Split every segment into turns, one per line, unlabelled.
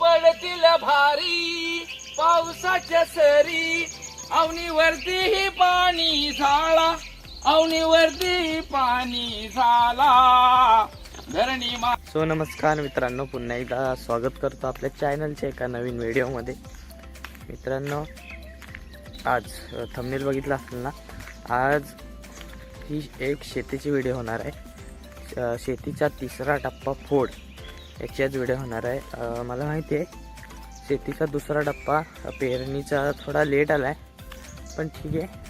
पडतील भारी पावसाच्या सरी. अवनीवरती ही पाणी झाला अवनीवरती पाणी झाला. धरणी मा
सो नमस्कार मित्रांनो पुन्हा एकदा स्वागत करतो आपल्या चॅनलच्या एका नवीन व्हिडिओमध्ये मित्रांनो आज थंबनेल बघितला असेल ना आज ही एक शेतीची व्हिडिओ होणार आहे. शेतीचा तिसरा टप्पा फोड. याच्याच व्हिडिओ होणार आहे. मला माहिती आहे शेतीचा दुसरा टप्पा पेरणीचा थोडा लेट आला आहे पण ठीक आहे.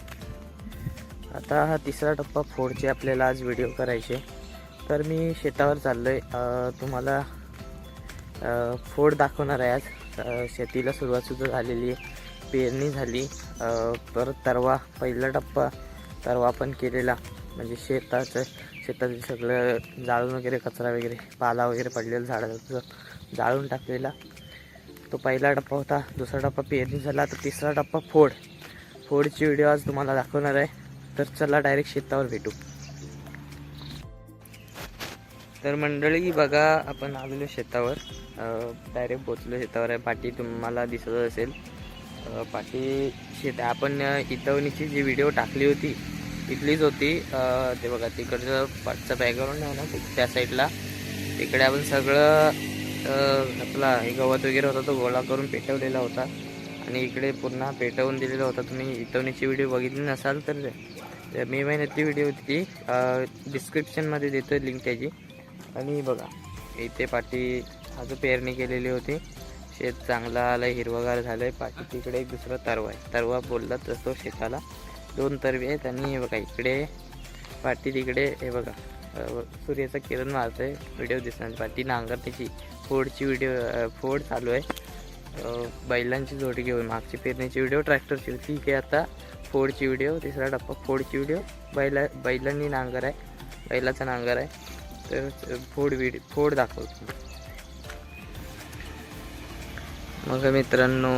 आता हा तिसरा टप्पा फोडचे आपल्याला आज व्हिडिओ करायचे. तर मी शेतावर चाललो आहे तुम्हाला फोड दाखवणार आहे आज. शेतीला सुरुवातसुद्धा झालेली आहे. पेरणी झाली. परत तरवा पहिला टप्पा तरवा पण केलेला. म्हणजे शेताचं शेतातील सगळं जाळून वगैरे कचरा वगैरे पाला वगैरे पडलेला झाडाचं जाळून टाकलेला. तो पहिला टप्पा होता दुसरा टप्पा पेरणी झाला तर तिसरा टप्पा फोड. फोडची व्हिडिओ आज तुम्हाला दाखवणार आहे. तर चला डायरेक्ट शेतावर भेटू. तर मंडळी बघा आपण आलेलो शेतावर. डायरेक्ट पोचलो शेतावर आहे. पाठी तुम्हाला दिसत असेल. पाठी शेत आपण इतवणीची जी व्हिडिओ टाकली होती तिथलीच होती. ते बघा तिकडचं पाठचं बॅकग्राऊंड आहे ना त्या साईडला तिकडे आपण सगळं आपला हे गवत वगैरे होता तो गोळा करून पेटवलेला होता. आणि इकडे पुन्हा पेटवून दिलेला होता. तुम्ही इतवणीची व्हिडिओ बघितली नसाल तर मे महिन्यातली व्हिडिओ होती ती. डिस्क्रिप्शनमध्ये देतो लिंक त्याची. आणि बघा इथे पाठी आज पेरणी केलेली होती. शेत चांगला आलं हिरवगार झालं आहे पाठी तिकडे एक दुसरा तरवा आहे. तरवा बोलला तसं शेताला. दोन तरवे आहेत आणि हे बघा इकडे पाठी तिकडे हे बघा सूर्याचं किरण मारतं आहे व्हिडिओ दिसणार पाठी नांगरण्याची फोडची व्हिडिओ फोड चालू आहे. बैलांची जोडी घेऊन मागची पेरणीची व्हिडिओ ट्रॅक्टरची ठीक आहे आता फोडची व्हिडिओ तिसरा टप्पा फोडची व्हिडिओ बैला बैलांनी नांगर आहे. बैलाचा नांगर आहे. तर फोड व्हिडिओ फोड दाखवतो. मग मित्रांनो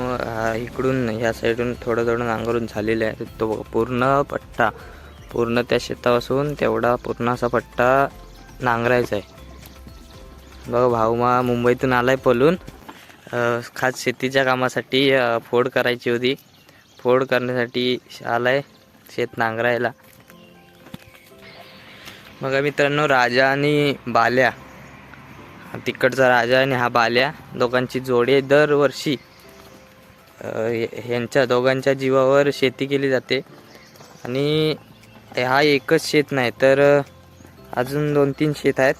इकडून ह्या साईडून थोडं थोडं नांगरून झालेलं आहे. तो पूर्ण पट्टा पूर्ण त्या शेतापासून तेवढा पूर्ण असा पट्टा नांगरायचा आहे. बघा भाऊमा मुंबईतून आलाय आहे पलून खास शेतीच्या कामासाठी फोड करायची होती. फोड करण्यासाठी आलाय शेत नांगरायला. बघा मित्रांनो राजा आणि बाल्या. तिकडचा राजा आणि हा बाल्या दोघांची जोडे दरवर्षी ह्यांच्या दोघांच्या जीवावर शेती केली जाते. आणि हा एकच शेत नाही तर अजून दोन तीन शेत आहेत.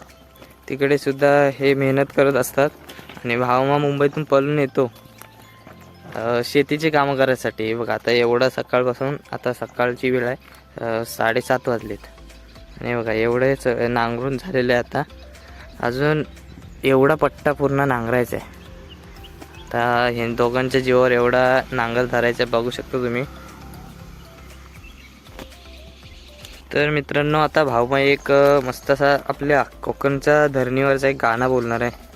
तिकडे सुद्धा हे मेहनत करत असतात. आणि भावमा मुंबईतून पळून येतो. शेतीचे शेतीची कामं करायसाठी. बघा आता एवढं सकाळपासून आता सकाळची वेळ आहे. साडेसात वाजलेत. आणि बघा एवढेच नांगरून झालेले आहे आता. अजून एवढा पट्टा पूर्ण नांगरायचा आहे आता हे दोघांच्या जीवावर एवढा नांगर धरायचा आहे, बघू शकता तुम्ही. तर मित्रांनो आता भाऊमा एक मस्त असा आपल्या कोकणच्या धरणीवरचा एक गाणं बोलणार आहे.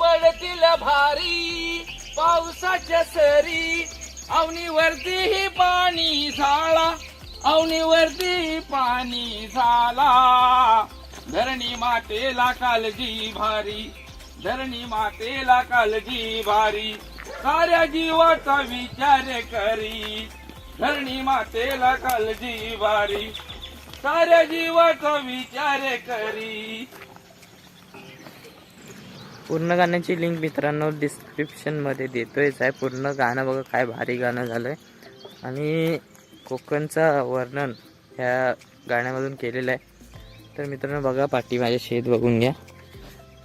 पडतील भारी पावसाच्या सरी अवनीवरती ही पाणी झाला अवनीवरती पाणी झाला. धरणी मातेला कालजी भारी. धरणी मातेला कालजी भारी. साऱ्या जीवाचा विचार करी. धरणी मातेला कालजी भारी. साऱ्या जीवाचा विचार करी.
पूर्ण गाण्याची लिंक मित्रांनो डिस्क्रिप्शनमध्ये देतोयच आहे पूर्ण गाणं बघा काय भारी गाणं झालं आहे आणि कोकणचं वर्णन. ह्या गाण्यामधून केलेलं आहे. तर मित्रांनो बघा पाठी माझे शेत बघून घ्या.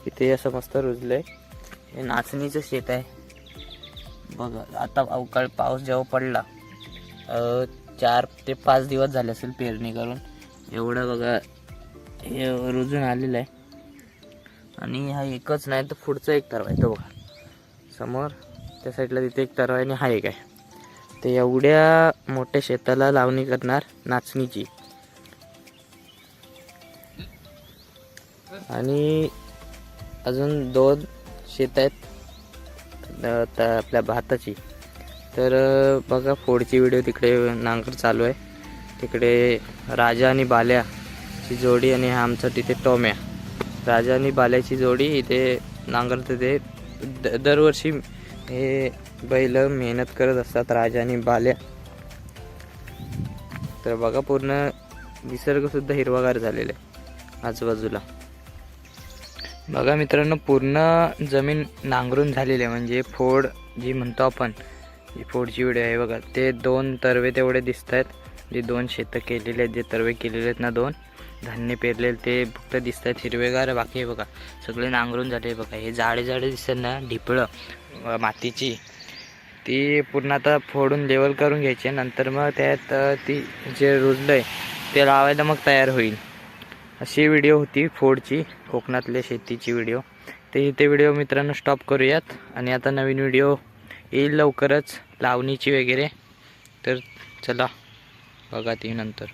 इथे असं मस्त रुजलं आहे हे नाचणीचं शेत आहे. बघा आता अवकाळ पाऊस जेव्हा पडला चार ते पाच दिवस झाले असेल पेरणी करून. एवढं बघा हे रुजून आलेलं आहे. आणि हा एकच नाही तर पुढचा एक तरवा आहे तो बघा. समोर त्या साईडला तिथे एक तरवा आहे आणि हा एक आहे. ते एवढ्या मोठ्या शेताला लावणी करणार नाचणीची. आणि अजून दोन शेत आहेत आता आपल्या भाताची. तर बघा फोडची व्हिडिओ तिकडे नांगर चालू आहे. तिकडे राजा आणि बाल्याची जोडी आणि हा आमचा तिथे टोम्या राजा आणि बाल्याची जोडी इथे नांगरते ते द दरवर्षी हे बैल मेहनत करत असतात राजा आणि बाल्या. तर बघा पूर्ण निसर्गसुद्धा हिरवागार झालेला आहे आजूबाजूला. बघा मित्रांनो पूर्ण जमीन नांगरून झालेली आहे. म्हणजे फोड जी म्हणतो आपण जी फोडची व्हिडिओ आहे बघा ते दोन तरवे तेवढे दिसत आहेत जे दोन शेतं केलेले आहेत जे तरवे केलेले आहेत ना दोन धान्य पेरलेले ते फक्त दिसत आहेत हिरवेगार बाकी बघा. सगळे नांगरून झाले बघा. हे जाडे जाडे दिसतात ना ढिपळं मातीची. ती पूर्ण आता फोडून लेवल करून घ्यायची नंतर मग त्यात ती जे रुजलं आहे ते लावायला मग तयार होईल. अशी व्हिडिओ होती फोडची कोकणातल्या शेतीची व्हिडिओ ते इथे व्हिडिओ मित्रांनो स्टॉप करूयात. आणि आता नवीन व्हिडिओ येईल लवकरच लावणीची वगैरे. तर चला बघा ती नंतर.